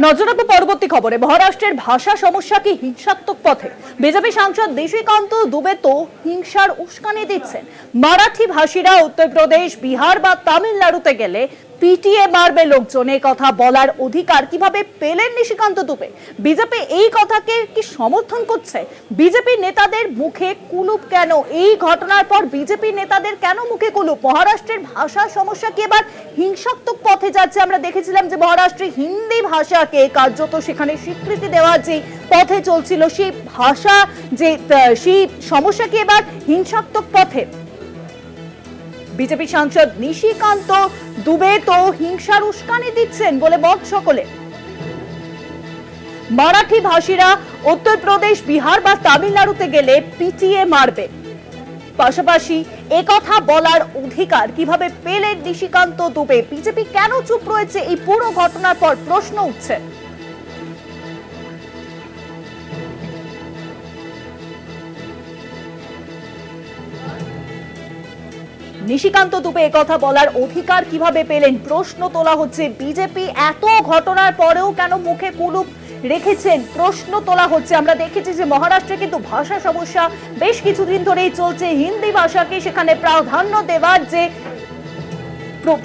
নজর রাখব পরবর্তী খবরে, মহারাষ্ট্রের ভাষা সমস্যা কি হিংসাত্মক পথে? বিজেপি সাংসদ দেশিকান্ত দুবে তো হিংসার উস্কানি দিচ্ছেন। মারাঠি ভাষীরা উত্তরপ্রদেশ, বিহার বা তামিলনাড়ুতে গেলে পিটিএ মারবে লোকজন, এই কথা বলার অধিকার কীভাবে পেলেন নিশিকান্ত দুবে? বিজেপি এই কথাকে কি সমর্থন করছে? বিজেপি নেতাদের মুখে কুলুপ কেন? এই ঘটনার পর বিজেপি নেতাদের কেন মুখে কুলুপ? মহারাষ্ট্রের ভাষা সমস্যা কি? এবার হিংসাত্মক পথে যাচ্ছে। আমরা দেখেছিলাম যে মহারাষ্ট্রে হিন্দি ভাষাকে কার্যত সেখানে স্বীকৃতি দেওয়ার যে পথে চলছিল, সেই ভাষা যে সেই সমস্যা কি? এবার হিংসাত্মক পথে বিজেপি সাংসদ নিশিকান্ত দুবে তো হিংসার উস্কানি দিচ্ছেন বলে মত সকলে। মারাঠি ভাষীরা উত্তরপ্রদেশ, বিহার বা তামিলনাড়ুতে গেলে পিটিয়ে মারবে। পাশাপাশি একথা বলার অধিকার কীভাবে পেলেন নিশিকান্ত দুবে? বিজেপি কেন চুপ রয়েছে? এই পুরো ঘটনার পর প্রশ্ন উঠছে। নিশিকান্ত দুবে কথা বলার অধিকার কীভাবে পেলেন? প্রশ্ন তোলা হচ্ছে বিজেপি। এত ঘটনার পরেও কেন মুখে কুলুপ রেখেছেন? প্রশ্ন তোলা হচ্ছে, আমরা দেখেছি যে মহারাষ্ট্রে কিন্তু ভাষা সমস্যা। বেশ কিছুদিন ধরেই চলছে হিন্দি ভাষাকে সেখানে প্রাধান্য দেওয়ার যে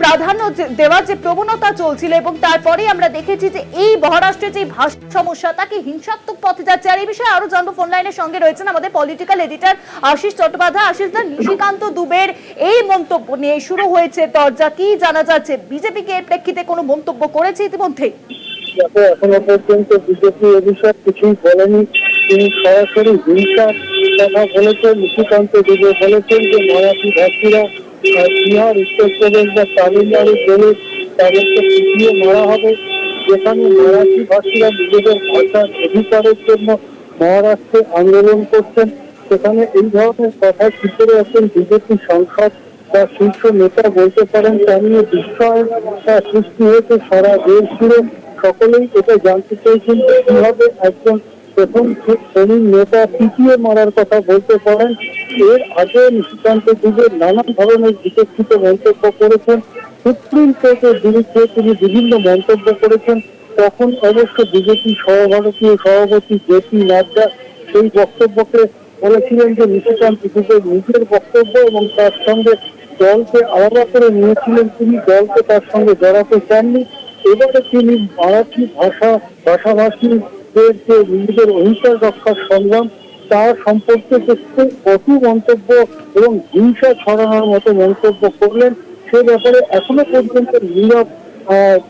প্রাধান্য দেওয়ার যে প্রবণতা চলছিল এবং তারপরে আমরা দেখেছি যে এই মহারাষ্ট্রের যে ভাষা সমস্যা তাকে হিংসাত্মক পথে যাচ্ছে? আর এই বিষয়ে আরও জানব। ফোন লাইনের সঙ্গে রয়েছেন আমাদের পলিটিক্যাল এডিটর আশিস চট্টোপাধ্যায়। আশিস দা, নিশিকান্ত দুবের এই মন্তব্য নিয়ে শুরু হয়েছে দরজা। কি জানা যাচ্ছে? বিজেপি কে প্রেক্ষিতে কোনো মন্তব্য করেছে ইতিমধ্যে? যাতে এখনও পর্যন্ত বিজেপি এ বিষয়ে কিছুই বলেনি। তিনি সরাসরি হিংসার কথা বলেছেন, নিশিকান্ত দুবে বলেছেন যে, মারাঠি ভাষীরা বিহার বা তাদেরকে পিছিয়ে মারা হবে। যেখানে মারাঠি ভাষীরা নিজেদের ভাষার অধিকারের জন্য মহারাষ্ট্রে আন্দোলন করছেন। সেখানে এই ধরনের একজন বিজেপি সাংসদ বা শীর্ষ নেতা বলতে পারেন তা নিয়ে বিস্ময় আহ, সৃষ্টি হয়েছে সারা দেশ জুড়ে। সকলেই এটা জানতে চেয়েছেন যে কীভাবে একজন প্রথম শ্রেণির নেতা পিটিয়ে মারার কথা বলতে পারেন। এর আগে নিশিকান্ত যুগের নানান ধরনের বিচক্ষিত মন্তব্য করেছেন। সুপ্রিম কোর্টের বিরুদ্ধে তিনি বিভিন্ন মন্তব্য করেছেন। তখন অবশ্য বিজেপি সহভারতীয় সভাপতি জেপি নাড্ডা সেই বক্তব্যকে বলেছিলেন যে নিশিকান্ত যুগের নিজের বক্তব্য এবং তার সঙ্গে দলকে আলাদা করে নিয়েছিলেন। তিনি দলকে তার সঙ্গে জড়াতে চাননি। এবারে তিনি মারাঠি ভাষা ভাষাভাষীদের যে নিজেদের অধিকার রক্ষার সংগ্রাম, তার সম্পর্কে খুব কটু মন্তব্য এবং হিংসা ছড়ানোর মতো মন্তব্য করলেন, সে ব্যাপারে এখনও পর্যন্ত নীরব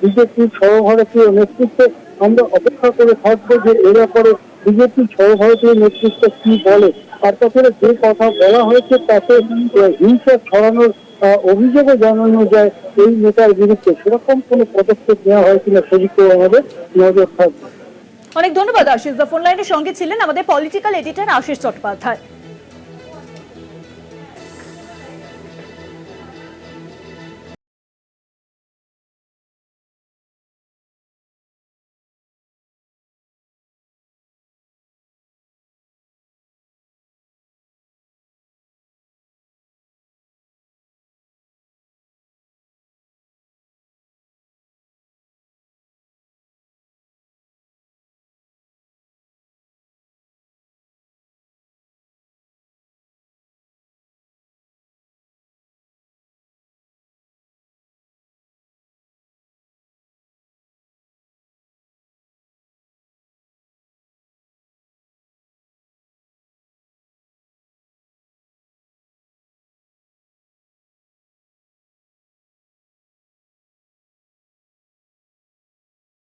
বিজেপির সর্বভারতীয় নেতৃত্ব আমরা অপেক্ষা করে থাকব যে এ ব্যাপারে বিজেপির সর্বভারতীয় নেতৃত্ব কি বলে। আর তাছাড়া যে কথা বলা হয়েছে, তাতে হিংসা ছড়ানোর অভিযোগও জানানো যায় এই নেতার বিরুদ্ধে। সেরকম কোনো পদক্ষেপ নেওয়া হয় কিনা সেদিকেও আমাদের নজর থাকবে। অনেক ধন্যবাদ আশিস দা। ফোন লাইনের সঙ্গে ছিলেন আমাদের পলিটিক্যাল এডিটর আশিস চট্টোপাধ্যায়।